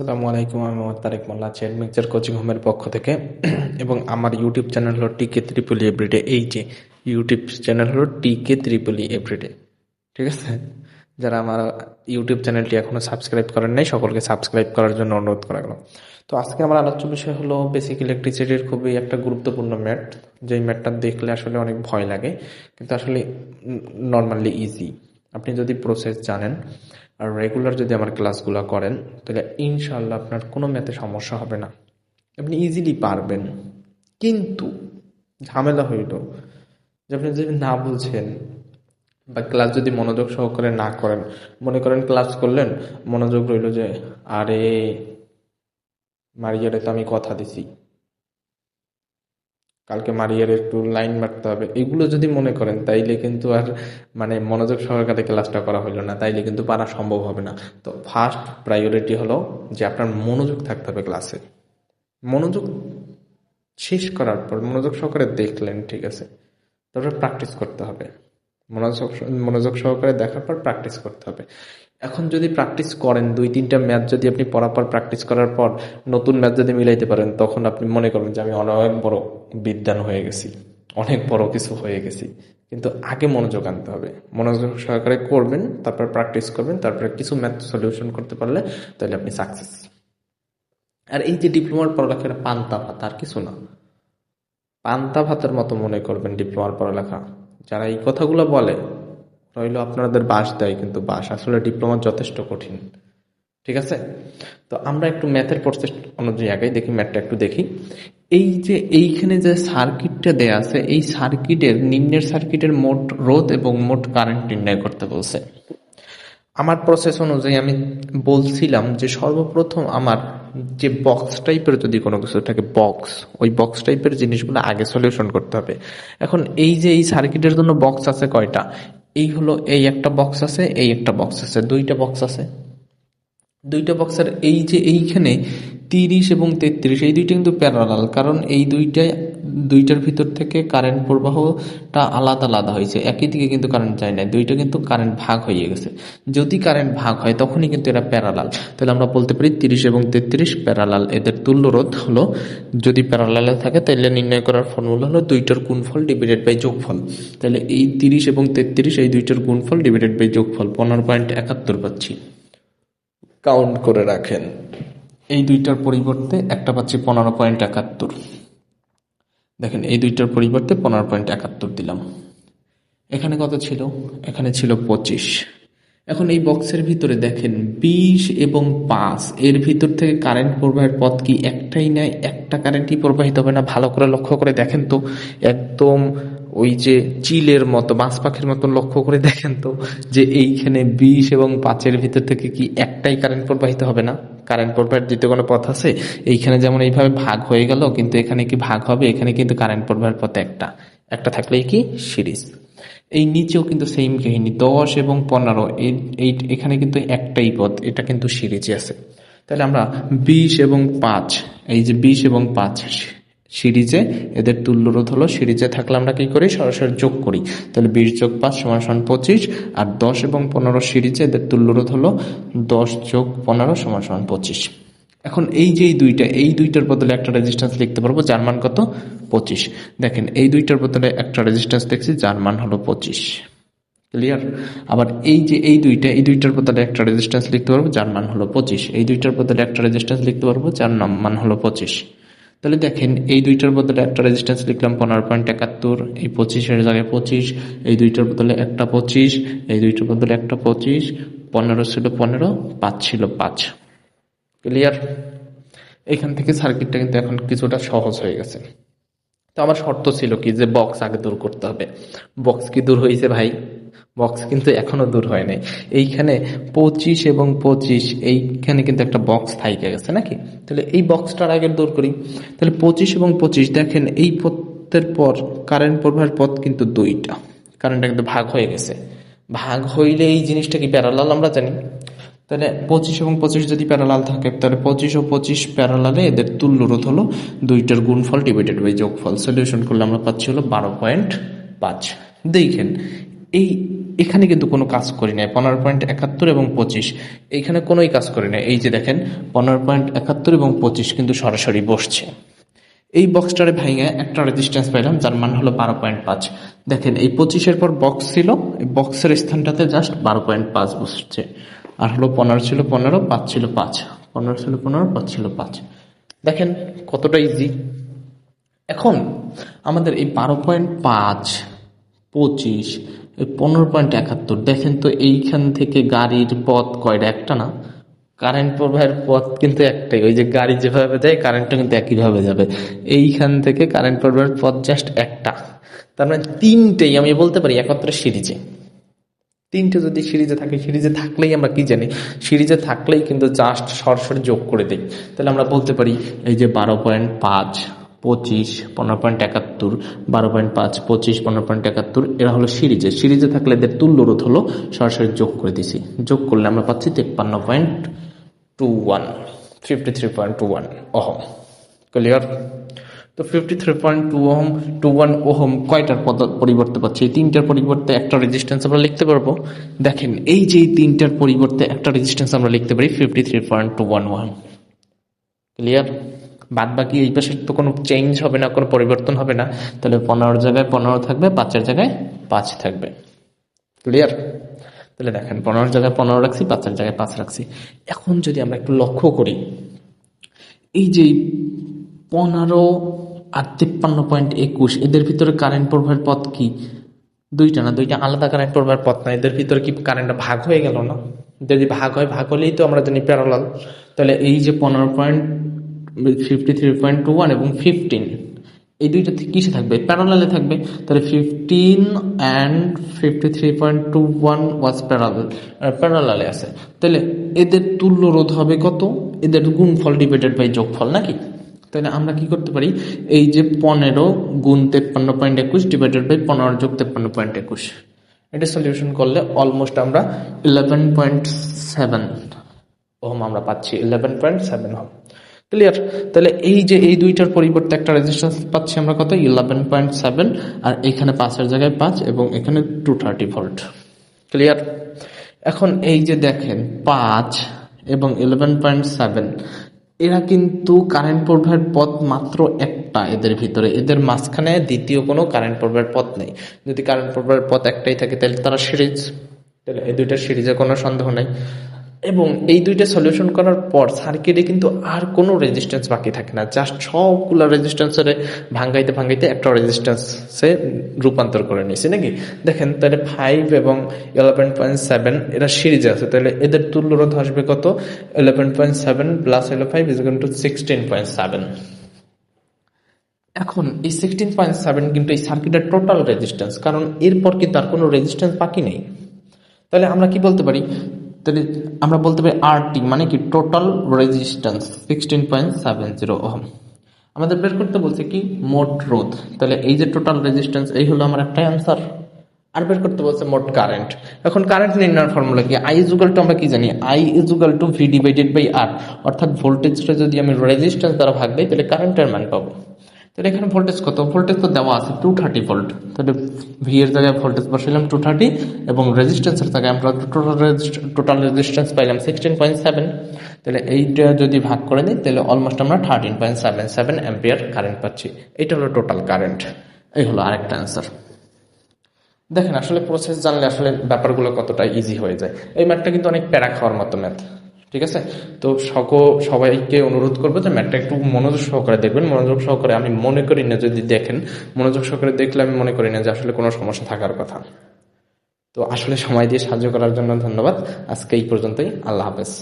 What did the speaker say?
আসসালামু আলাইকুম, আমি Mohammad Tarek Molla chain mixture coaching হোমের পক্ষ থেকে। এবং আমার ইউটিউব চ্যানেল হলো টিকে ত্রিপলি এভরিডে এই যে ইউটিউব চ্যানেল হলো টিকে ত্রিপলি এভরিডে ঠিক আছে? যারা আমার ইউটিউব চ্যানেলটি এখনও সাবস্ক্রাইব করেন নাই, সকলকে সাবস্ক্রাইব করার জন্য অনুরোধ করা গেল তো আজকে আমার আলোচ্য বিষয় হলো বেসিক ইলেকট্রিসিটির খুবই একটা গুরুত্বপূর্ণ ম্যাট। যেই ম্যাটটা দেখলে আসলে অনেক ভয় লাগে, কিন্তু আসলে নর্মালি ইজি আপনি যদি প্রসেস জানেন আর রেগুলার যদি আমার ক্লাসগুলো করেন, তাহলে ইনশাল্লাহ আপনার কোনো ম্যাথে সমস্যা হবে না। আপনি ইজিলি পারবেন। কিন্তু ঝামেলা হইল যে আপনি যদি না বুঝেন বা ক্লাস যদি মনোযোগ সহকারে না করেন, মনে করেন ক্লাস করলেন, মনোযোগ রইল যে, আরে, মারিয়ারে তো আমি কথা দিছি। কালকে মারিয়ার একটু লাইন মারতে হবে। এগুলো যদি মনে করেন, তাইলে কিন্তু আর মানে মনোযোগ সহকারে ক্লাসটা করা হলো না, তাইলে কিন্তু পারা সম্ভব হবে না। তো ফার্স্ট প্রায়োরিটি হলো যে আপনার মনোযোগ থাকতে হবে ক্লাসে। মনোযোগ শেষ করার পর মনোযোগ সহকারে দেখলেন, ঠিক আছে? তারপরে প্র্যাকটিস করতে হবে। মনোযোগ মনোযোগ সহকারে দেখার পর প্র্যাকটিস করতে হবে। এখন যদি প্র্যাকটিস করেন, দুই, তিনটা ম্যাচ যদি আপনি পড়ার পর প্র্যাকটিস করার পর নতুন ম্যাচ যদি মিলাইতে পারেন, তখন আপনি মনে করবেন যে আমি অনেক বড় বিদ্যান হয়ে গেছি, অনেক বড় কিছু হয়ে গেছি। কিন্তু আগে মনোযোগ আনতে হবে। মনোযোগ সহকারে করবেন, তারপর প্র্যাকটিস করবেন, তারপরে কিছু ম্যাথ সলিউশন করতে পারলে তাহলে আপনি সাকসেস আর এই যে ডিপ্লোমার পড়ালেখা এটা পান্তা ভাত, আর কিছু না। পান্তা ভাতের মতো মনে করবেন ডিপ্লোমার পড়ালেখা। যারা এই কথাগুলো বলে রইল আপনাদের বাস দেয়, কিন্তু বাস আসলে ডিপ্লোমা যথেষ্ট কঠিন। ঠিক আছে? তো আমরা একটু ম্যাথের প্রসেস অনুযায়ী আগে দেখি ম্যাথটা একটু দেখি। এই যে এইখানে যে সার্কিটটা দেয়া আছে, এই সার্কিটের নিম্নের সার্কিটের মোট রোধ এবং মোট কারেন্ট নির্ণয় করতে বলছে। আমার প্রসেস অনুযায়ী আমি বলছিলাম যে সর্বপ্রথম আমার যে বক্স টাইপের যদি কোনো কিছু থাকে বক্স ওই বক্স টাইপের জিনিসগুলো আগে সলিউশন করতে হবে। এখন এই যে এই সার্কিটের জন্য বক্স আছে কয়টা? এই হলো এই একটা বক্স আছে, এই একটা বক্স আছে, দুইটা বক্স আছে। দুইটা বক্সের এই যে এইখানে তিরিশ এবং তেত্রিশ, এই দুইটা কিন্তু প্যারালাল কারণ এই দুইটাই, দুইটার ভিতর থেকে কারেন্ট প্রবাহটা আলাদা আলাদা হয়েছে। একই দিকে কিন্তু কারেন্ট যায় না দুইটা কিন্তু কারেন্ট ভাগ হয়ে গেছে। যদি কারেন্ট ভাগ হয়, তখনই কিন্তু এরা প্যারালাল তাহলে আমরা বলতে পারি তিরিশ এবং তেত্রিশ প্যারালাল এদের তুল্য রোধ হলো, যদি প্যারালালে থাকে, তাহলে নির্ণয় করার ফর্মুলা হলো দুইটার গুণফল ডিভাইডেড বাই যোগফল। তাহলে এই তিরিশ এবং তেত্রিশ, এই দুইটার গুণফল ডিভাইডেড বাই যোগফল, পনেরো পয়েন্ট একাত্তর পাচ্ছি। কাউন্ট করে রাখেন। এই দুইটার পরিবর্তে একটা পাচ্ছি পনেরো পয়েন্ট একাত্তর। দেখেন, এই দুইটার পরিবর্তে পনেরো পয়েন্ট একাত্তর দিলাম। এখানে কত ছিল? এখানে ছিল পঁচিশ। এখন এই বক্সের ভিতরে দেখেন, বিশ এবং পাঁচ, এর ভিতর থেকে কারেন্ট প্রবাহের পথ কি একটাই নেয় একটা কারেন্টই প্রবাহিত হবে না? ভালো করে লক্ষ্য করে দেখেন তো, একদম ওই যে চিলের মতো, বাঁশ পাখির মতো লক্ষ্য করে দেখেন তো, যে এইখানে বিশ এবং পাঁচের ভিতর থেকে কি একটাই কারেন্ট প্রবাহিত হবে না? কারেন্ট প্রবাহের দ্বিতীয় কোনো পথ আছে? এইখানে যেমন এইভাবে ভাগ হয়ে গেল, কিন্তু এখানে কি ভাগ হবে? এখানে কিন্তু কারেন্ট প্রবাহের পথ একটা। একটা থাকলেই কি? সিরিজ। এই নিচেও কিন্তু সেম কাহিনী, দশ এবং পনেরো, এই এখানে কিন্তু একটাই পথ, এটা কিন্তু সিরিজে আছে। তাহলে আমরা বিশ এবং পাঁচ, এই যে বিশ এবং পাঁচ সিরিজে এদের তুল্যরোধ হলো, সিরিজে থাকলে আমরা কি করি? সরাসরি যোগ করি। তাহলে বিশ যোগ পাঁচ সমান সমান পঁচিশ, আর দশ এবং পনেরো সিরিজে এদের তুল্যরোধ হলো দশ যোগ পনেরো সমান সমান পঁচিশ। এখন এই যে দুইটা, এই দুইটার বদলে একটা রেজিস্ট্যান্স লিখতে পারব, যার মান কত? পঁচিশ। দেখেন, এই দুইটার বদলে একটা রেজিস্ট্যান্স দেখছি, যার মান হলো পঁচিশ। ক্লিয়ার আবার এই যে এই দুইটা, এই দুইটার বদলে একটা রেজিস্ট্যান্স লিখতে পারব, যার মান হলো পঁচিশ। এই দুইটার বদলে একটা রেজিস্ট্যান্স লিখতে পারব, যার মান হলো পঁচিশ। তাহলে দেখেন, এই দুইটার বদলে একটা রেজিস্ট্যান্স লিখলাম পনেরো পয়েন্ট একাত্তর, এই পঁচিশের জায়গায় পঁচিশ, এই দুইটার বদলে একটা পঁচিশ, এই দুইটার বদলে একটা পঁচিশ, পনেরো ছিল পনেরো, পাঁচ ছিল পাঁচ। ক্লিয়ার এখান থেকে সার্কিটটা কিন্তু এখন কিছুটা সহজ হয়ে গেছে। তো আমার শর্ত ছিল কি? যে বক্স আগে দূর করতে হবে। বক্স কি দূর হয়েছে ভাই? বক্স কিন্তু এখনও দূর হয় নাই। এইখানে পঁচিশ এবং পঁচিশ, এইখানে কিন্তু একটা বক্স থাইকে গেছে নাকি? তাহলে এই বক্সটার আগে দূর করি। তাহলে পঁচিশ এবং পঁচিশ, দেখেন এই পথের পর কারেন্ট প্রবাহের পথ কিন্তু দুইটা। কারেন্টটা কিন্তু ভাগ হয়ে গেছে। ভাগ হইলে এই জিনিসটা কি প্যারালাল আমরা জানি? তাহলে পঁচিশ এবং পঁচিশ যদি প্যারালাল থাকে, তাহলে পঁচিশ ও পঁচিশ প্যারালালে এদের তুল্য রোধ হলো দুইটার গুণফল ডিভাইডেড বাই যোগফল। সলিউশন করলে আমরা পাচ্ছি হলো বারো পয়েন্ট পাঁচ। দেখেন এই, এখানে কিন্তু কোনো কাজ করি নাই। পনেরো পয়েন্ট একাত্তর এবং পঁচিশ। এইখানে কোনোই কাজ করি নাই। এই যে দেখেন, পনেরো পয়েন্ট একাত্তর এবং পঁচিশ কিন্তু সরাসরি বসছে। এই বক্সটারে ভেঙে একটা রেজিস্ট্যান্স পাইলাম যার মান হলো বারো পয়েন্ট পাঁচ। দেখেন, এই পঁচিশের পর বক্স ছিল, এই বক্সের স্থানটাতে জাস্ট বারো পয়েন্ট পাঁচ বসছে। আর হলো পনেরো ছিল পনেরো, পাঁচ ছিল পাঁচ। পনেরো ছিল পনেরো, পাঁচ ছিল পাঁচ। দেখেন, কতটা ইজি এখন আমাদের এই বারো পয়েন্ট পাঁচ, পঁচিশ পনেরো পয়েন্ট একাত্তর। দেখেন তো এইখান থেকে গাড়ির পথ কয়টা? একটা না? কারেন্ট প্রবাহের পথ কিন্তু একটাই। ওই যে গাড়ি যেভাবে যায় কারেন্টটা কিন্তু একইভাবে যাবে। এইখান থেকে কারেন্ট প্রবাহের পথ জাস্ট একটা। তার মানে তিনটেই আমি বলতে পারি একত্রে সিরিজে। তিনটে যদি সিরিজে থাকে, সিরিজে থাকলেই আমরা কি জানি? সিরিজে থাকলেই কিন্তু জাস্ট সরাসরি যোগ করে দিই। তাহলে আমরা বলতে পারি এই যে বারো পয়েন্ট পাঁচ। পঁচিশ, পনেরো পয়েন্ট একাত্তর, বারো পয়েন্ট পাঁচ, পঁচিশ, পনেরো পয়েন্ট একাত্তর, এরা হলো সিরিজে। সিরিজে থাকলে এদের তুল্য রোধ হলো সরাসরি যোগ করে দিছি। যোগ করলে আমরা পাচ্ছি তেপ্পান্ন point two one fifty three point two one ohm clear তো fifty three point two ohm two one ohm কয়টার পদ- পরিবর্তে পাচ্ছি? এই তিনটার পরিবর্তে একটা রেজিস্ট্যান্স আমরা লিখতে পারব। দেখেন, এই যে এই তিনটার পরিবর্তে একটা রেজিস্ট্যান্স আমরা লিখতে পারি fifty three point two one one clear বাদ বাকি এই পাশে তো কোনো চেঞ্জ হবে না, কোনো পরিবর্তন হবে না। তাহলে পনেরোর জায়গায় পনেরো থাকবে, পাঁচের জায়গায় পাঁচ থাকবে। ক্লিয়ার তাহলে দেখেন পনেরোর জায়গায় পনেরো রাখছি, পাঁচের জায়গায় পাঁচ রাখছি। এখন যদি আমরা একটু লক্ষ্য করি, এই যে পনেরো আর তিপ্পান্ন পয়েন্ট একুশ, এদের ভিতরে কারেন্ট প্রবাহের পথ কি? দুইটা না, দুইটা আলাদা কারেন্ট প্রবাহের পথ না? এদের ভিতরে কি কারেন্টটা ভাগ হয়ে গেল না? যদি ভাগ হয়, ভাগ হলেই তো আমরা জানি প্যারালাল তাহলে এই যে পনেরো point fifty three point two one এবং ফিফটিন এই দুইটা কিসে থাকবে? প্যারালালে থাকবে। তাহলে fifteen and fifty three point two one was parallel প্যারালালে আছে। তাহলে এদের তুল্য রোধ হবে কত? এদের গুণফল ডিভাইডেড বাই যোগফল নাকি? তাহলে আমরা কি করতে পারি? এই যে পনেরো গুণ তেপ্পান্ন পয়েন্ট একুশ ডিভাইডেড বাই পনেরো যোগ তেপ্পান্ন পয়েন্ট একুশ। এটা সলিউশন করলে অলমোস্ট আমরা ইলেভেন পয়েন্ট সেভেন ওহম, আমরা পাচ্ছি eleven point seven ohm clear তাহলে এই যে এই দুইটার পরিবর্তে একটা রেজিস্ট্যান্স পাচ্ছি আমরা কত? ইলেভেন পয়েন্ট সেভেন আর এখানে পাঁচের জায়গায় পাঁচ এবং এখানে টু থার্টি ভোল্ট ক্লিয়ার এখন এই যে দেখেন, পাঁচ এবং ইলেভেন পয়েন্ট সেভেন এরা কিন্তু কারেন্ট প্রবাহের পথ মাত্র একটা এদের ভিতরে। এদের মাঝখানে দ্বিতীয় কোনো কারেন্ট প্রবাহের পথ নেই। যদি কারেন্ট প্রবাহের পথ একটাই থাকে, তাহলে তারা সিরিজ। তাহলে এই দুইটা সিরিজে কোনো সন্দেহ নাই। এবং এই দুইটা সলিউশন করার পর সার্কিটে কিন্তু আর কোনো রেজিস্ট্যান্স বাকি থাকে না। জাস্ট সবগুলো রেজিস্ট্যান্সের ভাঙ্গাইতে ভাঙ্গাইতে একটা রেজিস্ট্যান্সে রূপান্তর করে নিয়েছি, নাকি? দেখেন, তাহলে ফাইভ এবং ইলেভেন পয়েন্ট সেভেন এরা সিরিজে আছে, তাহলে এদের তুল্য রোধ আসবে কত? ইলেভেন পয়েন্ট সেভেন প্লাস হলো five is to sixteen point seven এখন এই সিক্সটিন পয়েন্ট সেভেন কিন্তু এই সার্কিটের টোটাল রেজিস্ট্যান্স কারণ এরপর কিন্তু আর কোনো রেজিস্ট্যান্স বাকি নেই। তাহলে আমরা কি বলতে পারি? তাহলে আমরা বলতে পারি আরটি মানে কি total resistance sixteen point seven zero ohm. আমাদের বের করতে বলছে কি মোট রোধ। তাহলে এই যে টোটাল রেজিস্ট্যান্স এই হলো আমার একটা অ্যান্সার আর বের করতে বলছে মোট কারেন্ট এখন কারেন্ট নির্ণয়ের ফর্মুলা কি? আই ইজুগাল টু আমরা কি জানি? I equal to V divided by R অর্থাৎ ভোল্টেজটা যদি আমি রেজিস্ট্যান্স দ্বারা ভাগ দিই, তাহলে কারেন্টের মান পাবো। তাহলে এখানে ভোল্টেজ কত? ভোল্টেজ তো দেওয়া আছে টু থার্টি ভোল্ট তাহলে ভি এর জায়গায় ভোল্টেজ বসাইলাম টু থার্টি এবং রেজিস্ট্যান্সের জায়গায় আমরা টোটাল টোটাল রেজিস্ট্যান্স পাইলাম সিক্সটিন পয়েন্ট সেভেন তাহলে এইটা যদি ভাগ করে দিই তাহলে অলমোস্ট আমরা thirteen point seven seven ampere current পাচ্ছি। এটা হলো টোটাল কারেন্ট এই হলো আরেকটা অ্যান্সার দেখেন, আসলে প্রসেস জানলে আসলে ব্যাপারগুলো কতটা ইজি হয়ে যায়। এই ম্যাথটা কিন্তু অনেক প্যারা খাওয়ার মতো ম্যাথ ঠিক আছে? তো সক সবাইকে অনুরোধ করব যে ম্যাটটা একটু মনোযোগ সহকারে দেখবেন। মনোযোগ সহকারে আমি মনে করি না যদি দেখেন। মনোযোগ সহকারে দেখলে আমি মনে করি না যে আসলে কোনো সমস্যা থাকার কথা। তো আসলে সময় দিয়ে সাহায্য করার জন্য ধন্যবাদ। আজকে এই পর্যন্তই। আল্লাহ হাফেজ।